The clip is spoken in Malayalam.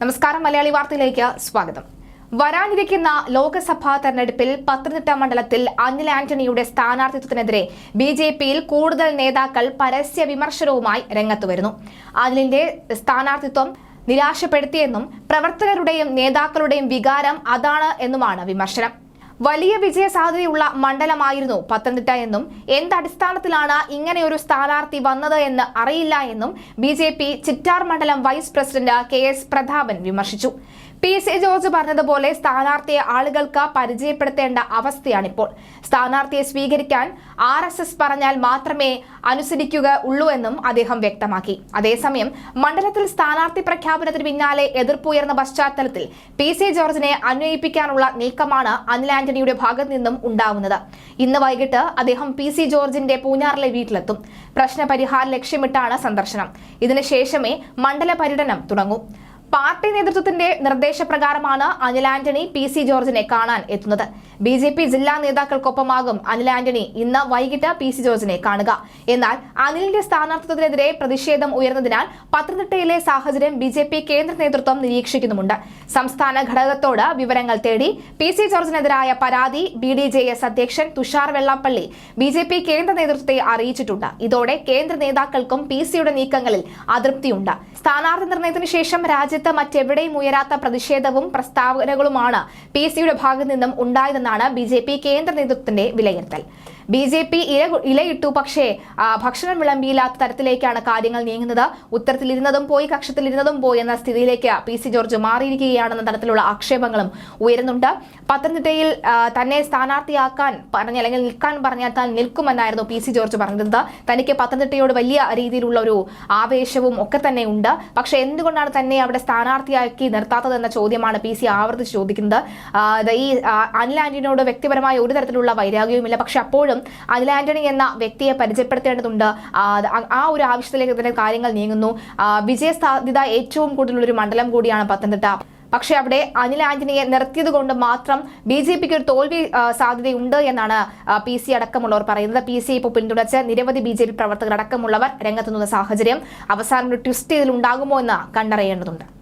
നമസ്കാരം മലയാളി വാർത്തയിലേക്ക് സ്വാഗതം. വരാനിരിക്കുന്ന ലോക്സഭാ തെരഞ്ഞെടുപ്പിൽ പത്തനംതിട്ട മണ്ഡലത്തിൽ അനിൽ ആന്റണിയുടെ സ്ഥാനാർത്ഥിത്വത്തിനെതിരെ ബി ജെ പിയിൽ കൂടുതൽ നേതാക്കൾ പരസ്യ വിമർശനവുമായി രംഗത്തുവരുന്നു അനിലിന്റെ സ്ഥാനാർത്ഥിത്വം നിരാശപ്പെടുത്തിയെന്നും പ്രവർത്തകരുടെയും നേതാക്കളുടെയും വികാരം അതാണ് എന്നുമാണ് വിമർശനം. വലിയ വിജയ സാധ്യതയുള്ള മണ്ഡലമായിരുന്നു പത്തനംതിട്ട എന്നും എന്തടിസ്ഥാനത്തിലാണ് ഇങ്ങനെയൊരു സ്ഥാനാർത്ഥി വന്നത് എന്ന് അറിയില്ല എന്നും ബി ചിറ്റാർ മണ്ഡലം vice president K S Prathapan വിമർശിച്ചു. പി സി ജോർജ് പറഞ്ഞതുപോലെ സ്ഥാനാർത്ഥിയെ ആളുകൾക്ക് പരിചയപ്പെടുത്തേണ്ട അവസ്ഥയാണിപ്പോൾ. സ്ഥാനാർത്ഥിയെ സ്വീകരിക്കാൻ ആർ എസ് എസ് പറഞ്ഞാൽ മാത്രമേ അനുസരിക്കുക ഉള്ളൂ എന്നും അദ്ദേഹം വ്യക്തമാക്കി. അതേസമയം മണ്ഡലത്തിൽ സ്ഥാനാർത്ഥി പ്രഖ്യാപനത്തിന് പിന്നാലെ എതിർപ്പുയർന്ന പശ്ചാത്തലത്തിൽ പി സി ജോർജിനെ അന്വയിപ്പിക്കാനുള്ള നീക്കമാണ് അനിൽ ആന്റണിയുടെ ഭാഗത്തു നിന്നും ഉണ്ടാവുന്നത്. ഇന്ന് വൈകിട്ട് അദ്ദേഹം പി സി ജോർജിന്റെ പൂഞ്ഞാറിലെ വീട്ടിലെത്തും. പ്രശ്നപരിഹാരം ലക്ഷ്യമിട്ടാണ് സന്ദർശനം. ഇതിനുശേഷമേ മണ്ഡല പര്യടനം തുടങ്ങൂ. പാർട്ടി നേതൃത്വത്തിന്റെ നിർദ്ദേശപ്രകാരമാണ് അനിൽ ആന്റണി പി സി ജോർജിനെ കാണാൻ എത്തുന്നത്. ബി ജെ പി ജില്ലാ നേതാക്കൾക്കൊപ്പമാകും അനിൽ ആന്റണി. ഇന്ന് വൈകിട്ട് പി സി ജോർജിനെ കാണുക. എന്നാൽ അനിലിന്റെ സ്ഥാനാർത്ഥിത്വത്തിനെതിരെ പ്രതിഷേധം ഉയർന്നതിനാൽ പത്തനംതിട്ടയിലെ സാഹചര്യം ബി ജെ പി കേന്ദ്ര നേതൃത്വം നിരീക്ഷിക്കുന്നുമുണ്ട്. സംസ്ഥാന ഘടകത്തോട് വിവരങ്ങൾ തേടി പി സി ജോർജിനെതിരായ പരാതി ബി ഡി ജെ എസ് അധ്യക്ഷൻ Thushar Vellappally B J P കേന്ദ്ര നേതൃത്വത്തെ അറിയിച്ചിട്ടുണ്ട്. ഇതോടെ കേന്ദ്ര നേതാക്കൾക്കും പി സിയുടെ നീക്കങ്ങളിൽ അതൃപ്തിയുണ്ട്. സ്ഥാനാർത്ഥി നിർണയത്തിന് ശേഷം രാജ്യത്ത് മറ്റെവിടെയും ഉയരാത്ത പ്രതിഷേധവും പ്രസ്താവനകളുമാണ് പി സിയുടെ ഭാഗത്തു നിന്നും ഉണ്ടായതെന്നാണ് ബി കേന്ദ്ര നേതൃത്വത്തിന്റെ വിലയിരുത്തൽ. ബി ജെ പി ഇല ഇലയിട്ടു. പക്ഷേ ഭക്ഷണം വിളമ്പിയില്ലാത്ത തരത്തിലേക്കാണ് കാര്യങ്ങൾ നീങ്ങുന്നത്. ഉത്തരത്തിലിരുന്നതും പോയി കക്ഷത്തിലിരുന്നതും പോയി എന്ന സ്ഥിതിയിലേക്ക് പി സി ജോർജ് മാറിയിരിക്കുകയാണെന്ന തരത്തിലുള്ള ആക്ഷേപങ്ങളും ഉയരുന്നുണ്ട്. പത്തനംതിട്ടയിൽ തന്നെ സ്ഥാനാർത്ഥിയാക്കാൻ പറഞ്ഞ അല്ലെങ്കിൽ നിൽക്കാൻ പറഞ്ഞാൽ താൻ നിൽക്കുമെന്നായിരുന്നു പി സി ജോർജ് പറഞ്ഞത് തനിക്ക് പത്തനംതിട്ടയോട് വലിയ രീതിയിലുള്ള ഒരു ആവേശവും ഒക്കെ തന്നെ ഉണ്ട്. പക്ഷേ എന്തുകൊണ്ടാണ് തന്നെ അവിടെ സ്ഥാനാർത്ഥിയാക്കി നിർത്താത്തതെന്ന ചോദ്യമാണ് പി സി ആവർത്തിച്ച് ചോദിക്കുന്നത്. ഈ അനിൽ ആന്റണിയോട് വ്യക്തിപരമായ ഒരു തരത്തിലുള്ള വൈരാഗ്യവുമില്ല. പക്ഷെ അപ്പോഴും അനിൽ ആന്റണി എന്ന വ്യക്തിയെ പരിചയപ്പെടുത്തേണ്ടതുണ്ട്. ആ, ഒരു ആവശ്യത്തിലേക്ക് തന്നെ കാര്യങ്ങൾ നീങ്ങുന്നു. വിജയസാധ്യത വിജയ സാധ്യത ഏറ്റവും കൂടുതലുള്ള ഒരു മണ്ഡലം കൂടിയാണ് പത്തനംതിട്ട. പക്ഷെ അവിടെ അനിൽ ആന്റണിയെ നിർത്തിയത് കൊണ്ട് മാത്രം ബി ജെ പിക്ക് ഒരു തോൽവി സാധ്യതയുണ്ട് എന്നാണ് പി സി അടക്കമുള്ളവർ പറയുന്നത്. പി സി ഇപ്പോൾ പിന്തുണച്ച് നിരവധി ബി ജെ പി പ്രവർത്തകർ അടക്കമുള്ളവർ രംഗത്തുനിന്ന സാഹചര്യം അവസാനം ഒരു ട്വിസ്റ്റ് ഇതിൽ ഉണ്ടാകുമോ എന്ന് കണ്ടറിയേണ്ടതുണ്ട്.